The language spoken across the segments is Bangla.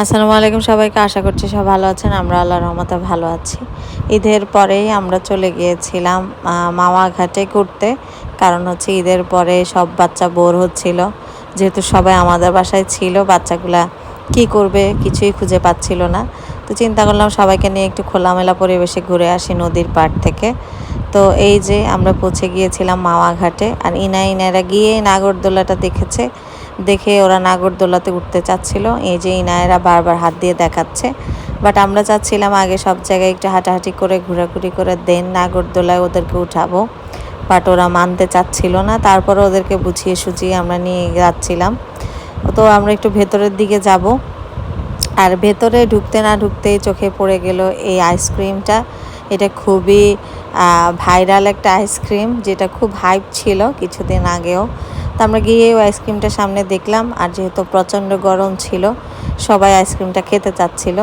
আসসালামু আলাইকুম সবাইকে, আশা করছি সব ভালো আছেন। আমরা আল্লাহ রহমতে ভালো আছি। ঈদের পরেই আমরা চলে গিয়েছিলাম মামা ঘাটে ঘুরতে। কারণ হচ্ছে ঈদের পরে সব বাচ্চা বোর হচ্ছিল। যেহেতু সবাই আমাদের বাসায় ছিল, বাচ্চাগুলা কি করবে কিছুই খুঁজে পাচ্ছিল না। তো চিন্তা করলাম সবাইকে নিয়ে একটু খোলামেলা পরিবেশে ঘুরে আসি নদীর পাড় থেকে। তো এই যে আমরা পৌঁছে গিয়েছিলাম মাওয়া ঘাটে আর ইনা ইনারা গিয়ে নাগরদোলাটা দেখেছে। দেখে ওরা নাগরদোলাতে উঠতে চাচ্ছিল। এই যে ইনায়েরা বারবার হাত দিয়ে দেখাচ্ছে। বাট আমরা চাচ্ছিলাম আগে সব জায়গায় একটু হাঁটাহাঁটি করে, ঘোরাঘুরি করে দেন নাগরদোলায় ওদেরকে উঠাবো। বাট ওরা মানতে চাচ্ছিল না। তারপরে ওদেরকে বুঝিয়ে সুঝিয়ে আমরা নিয়ে যাচ্ছিলাম। তো আমরা একটু ভেতরের দিকে যাব। আর ভেতরে ঢুকতে না ঢুকতেই চোখে পড়ে গেল এই আইসক্রিমটা এটা খুবই ভাইরাল একটা আইসক্রিম যেটা খুব হাইপ ছিল কিছুদিন আগেও। তো আমরা গিয়ে ওই আইসক্রিমটা সামনে দেখলাম আর যেহেতু প্রচণ্ড গরম ছিল, সবাই আইসক্রিমটা খেতে চাচ্ছিল।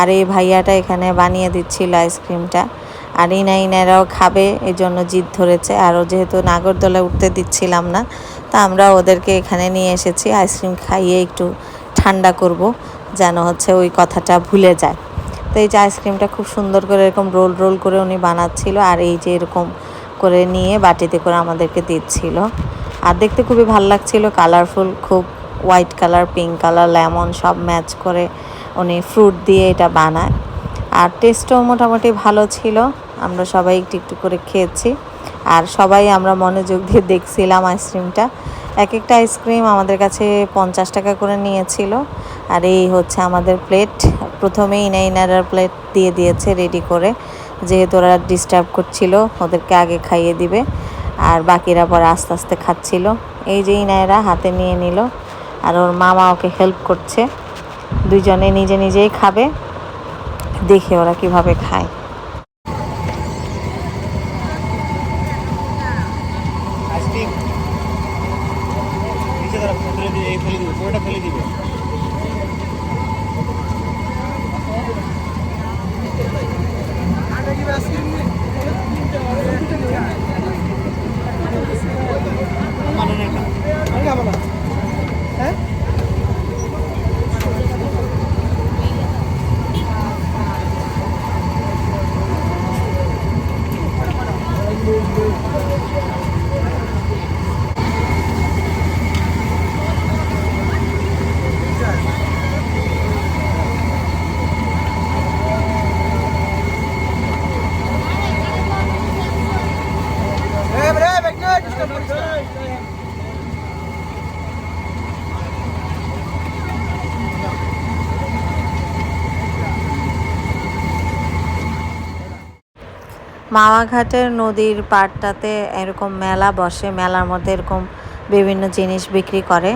আর এই ভাইয়াটা এখানে বানিয়ে দিচ্ছিল আইসক্রিমটা আর ইনা ইনারাও খাবে এই জন্য জিদ ধরেছে। আরও যেহেতু নাগরদোলায় উঠতে দিচ্ছিলাম না, তা আমরা ওদেরকে এখানে নিয়ে এসেছি। আইসক্রিম খাইয়ে একটু ঠান্ডা করব, যেন হচ্ছে ওই কথাটা ভুলে যায়। তো এই যে আইসক্রিমটা খুব সুন্দর করে এরকম রোল রোল করে উনি বানাচ্ছিল আর এই যে এরকম করে নিয়ে বাটিতে করে আমাদেরকে দিচ্ছিল। আর দেখতে খুবই ভালো লাগছিল কালারফুল খুব white colour pink colour lemon সব ম্যাচ করে উনি ফ্রুট দিয়ে এটা বানায়। আর টেস্টও মোটামুটি ভালো ছিল, আমরা সবাই একটু একটু করে খেয়েছি। আর সবাই আমরা মনোযোগ দিয়ে দেখছিলাম আইসক্রিমটা। এক একটা আইসক্রিম আমাদের কাছে পঞ্চাশ টাকা করে নিয়েছিল। আর এই হচ্ছে আমাদের প্লেট। প্রথমেই ইনা ইনারার প্লেট দিয়ে দিয়েছে রেডি করে। যেহেতু ওরা ডিস্টার্ব করছিল, ওদেরকে আগে খাইয়ে দিবে। আর বাকিরা পরে আস্তে আস্তে খাচ্ছিল। এই যে ইনায়রা হাতে নিয়ে নিল। আর ওর মামা ওকে হেল্প করছে। দুইজনে নিজে নিজেই খাবে। দেখে ওরা কীভাবে খায় আইসক্রিম নিচে ধরো ফেলে দিয়ে এই ফেলে দিবে পুরোটা ফেলে দিবে না এটা। মাওয়াঘাটের নদীর পাড়টাতে এরকম মেলা বসে। মেলার মধ্যে এরকম বিভিন্ন জিনিস বিক্রি করে।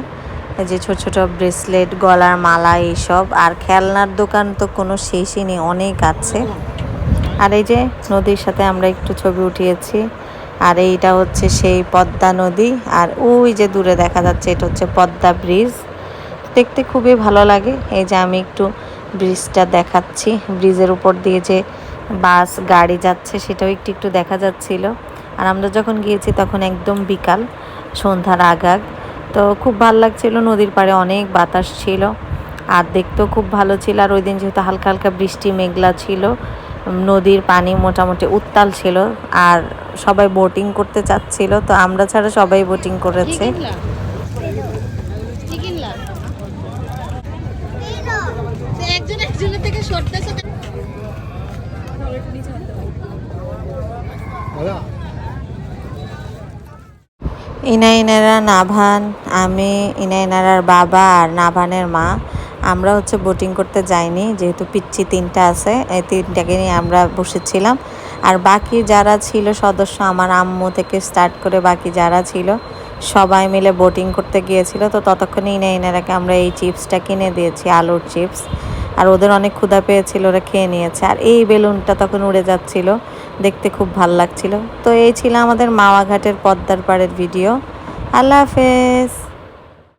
এই যে ছোট ছোট ব্রেসলেট, গলার মালা এইসব। আর খেলনার দোকান তো কোনো শেষই নেই, অনেক আছে। আর এই যে নদীর সাথে আমরা একটু ছবি উঠিয়েছি। আর এইটা হচ্ছে সেই পদ্মা নদী। আর ওই যে দূরে দেখা যাচ্ছে, এটা হচ্ছে পদ্মা ব্রিজ। দেখতে খুবই ভালো লাগে। এই যে আমি একটু ব্রিজটা দেখাচ্ছি। ব্রিজের উপর দিয়ে যে বাস, গাড়ি যাচ্ছে, সেটাও একটু একটু দেখা যাচ্ছিল। আর আমরা যখন গিয়েছি তখন একদম বিকাল, সন্ধ্যার আগাগ। তো খুব ভালো লাগছিল, নদীর পাড়ে অনেক বাতাস ছিল। আর দেখতেও খুব ভালো ছিল। আর ওই দিন যেহেতু হালকা হালকা বৃষ্টি, মেঘলা ছিল নদীর পানি মোটামুটি উত্তাল ছিল। আর সবাই বোটিং করতে চাচ্ছিল, তো আমরা ছাড়া সবাই বোটিং করেছে। একজনের থেকে সরতেছে। ইনা ইনারা নাভান, আমি ইনা ইনারার বাবা আর নাভানের মা। আমরা হচ্ছে বোটিং করতে যাইনি, যেহেতু পিচ্ছি তিনটা আছে, এই তিনটাকে নিয়ে আমরা বসেছিলাম। আর বাকি যারা ছিল সদস্য, আমার আম্মু থেকে স্টার্ট করে বাকি যারা ছিল, সবাই মিলে বোটিং করতে গিয়েছিল। তো ততক্ষণে ইনা ইনারাকে আমরা এই চিপসটা কিনে দিয়েছি, আলুর চিপস আর ওদের অনেক ক্ষুধা পেয়েছিল, ওরা খেয়ে নিয়েছে। আর এই বেলুনটা তখন উড়ে যাচ্ছিল। দেখতে খুব ভালো লাগছিল। তো এই ছিল আমাদের মাওয়াঘাটের পদ্মার পাড়ের ভিডিও আল্লাহ হাফেজ।